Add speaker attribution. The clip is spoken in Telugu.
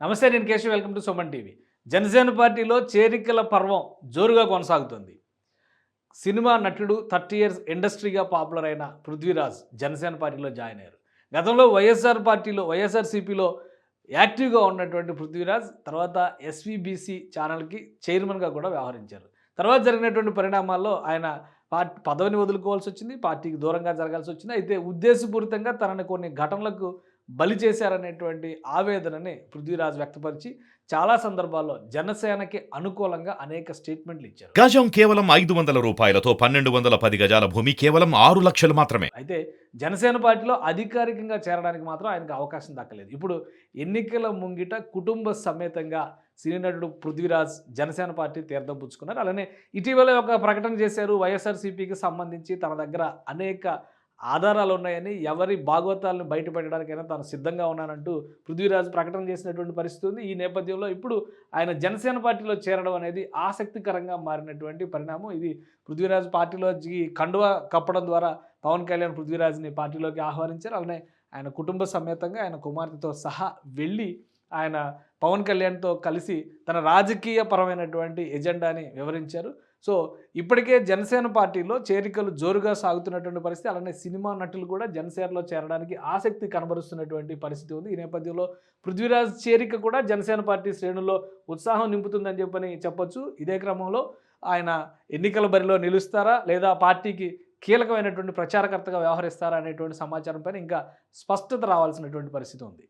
Speaker 1: నమస్తే నేను Keshav. Welcome to Suman TV. Janasena పార్టీలో చేరికల పర్వం జోరుగా కొనసాగుతుంది. సినిమా నటుడు థర్టీ ఇయర్స్ ఇండస్ట్రీగా పాపులర్ అయిన పృథ్వీరాజ్ జనసేన పార్టీలో జాయిన్ అయ్యారు. గతంలో వైఎస్ఆర్ పార్టీలో వైఎస్ఆర్సీపీలో యాక్టివ్గా ఉన్నటువంటి పృథ్వీరాజ్ తర్వాత ఎస్వీబీసీ ఛానల్కి చైర్మన్గా కూడా వ్యవహరించారు. తర్వాత జరిగినటువంటి పరిణామాల్లో ఆయన పార్టీ పదవిని వదులుకోవాల్సి వచ్చింది పార్టీకి దూరంగా జరగాల్సి వచ్చింది. అయితే ఉద్దేశపూరితంగా తనని కొన్ని ఘటనలకు బలి చేశారనేటువంటి ఆవేదనని పృథ్వీరాజ్ వ్యక్తపరిచి చాలా సందర్భాల్లో జనసేనకి అనుకూలంగా అనేక స్టేట్మెంట్లు ఇచ్చారు.
Speaker 2: గజం కేవలం ఐదు వందల రూపాయలతో పన్నెండు వందల పది గజాల భూమి కేవలం ఆరు లక్షలు మాత్రమే.
Speaker 1: అయితే జనసేన పార్టీలో అధికారికంగా చేరడానికి మాత్రం ఆయనకు అవకాశం దక్కలేదు. ఇప్పుడు ఎన్నికల ముంగిట కుటుంబ సమేతంగా సినీ నటుడు పృథ్వీరాజ్ జనసేన పార్టీ తీర్థం పుచ్చుకున్నారు. అలానే ఇటీవల ఒక ప్రకటన చేశారు. వైఎస్ఆర్సీపీకి సంబంధించి తన దగ్గర అనేక ఆధారాలు ఉన్నాయని ఎవరి భాగవతాలను బయటపెట్టడానికైనా తాను సిద్ధంగా ఉన్నానంటూ పృథ్వీరాజ్ ప్రకటన చేసినటువంటి పరిస్థితి ఉంది ఈ నేపథ్యంలో ఇప్పుడు ఆయన జనసేన పార్టీలో చేరడం అనేది ఆసక్తికరంగా మారినటువంటి పరిణామం. ఇది పృథ్వీరాజ్ పార్టీలోకి కండువా కప్పడం ద్వారా పవన్ కళ్యాణ్ పృథ్వీరాజ్ని పార్టీలోకి ఆహ్వానించారు. అలానే ఆయన కుటుంబ సమేతంగా ఆయన కుమార్తెతో సహా వెళ్ళి ఆయన పవన్ కళ్యాణ్తో కలిసి తన రాజకీయ పరమైనటువంటి ఎజెండాని వివరించారు. సో ఇప్పటికే జనసేన పార్టీలో చేరికలు జోరుగా సాగుతున్నటువంటి పరిస్థితి అలానే సినిమా నటులు కూడా జనసేనలో చేరడానికి ఆసక్తి కనబరుస్తున్నటువంటి పరిస్థితి ఉంది. ఈ నేపథ్యంలో పృథ్వీరాజ్ చేరిక కూడా జనసేన పార్టీ శ్రేణుల్లో ఉత్సాహం నింపుతుందని చెప్పని చెప్పొచ్చు. ఇదే క్రమంలో ఆయన ఎన్నికల బరిలో నిలుస్తారా లేదా పార్టీకి కీలకమైనటువంటి ప్రచారకర్తగా వ్యవహరిస్తారా అనేటువంటి సమాచారం పైన ఇంకా స్పష్టత రావాల్సినటువంటి పరిస్థితి ఉంది.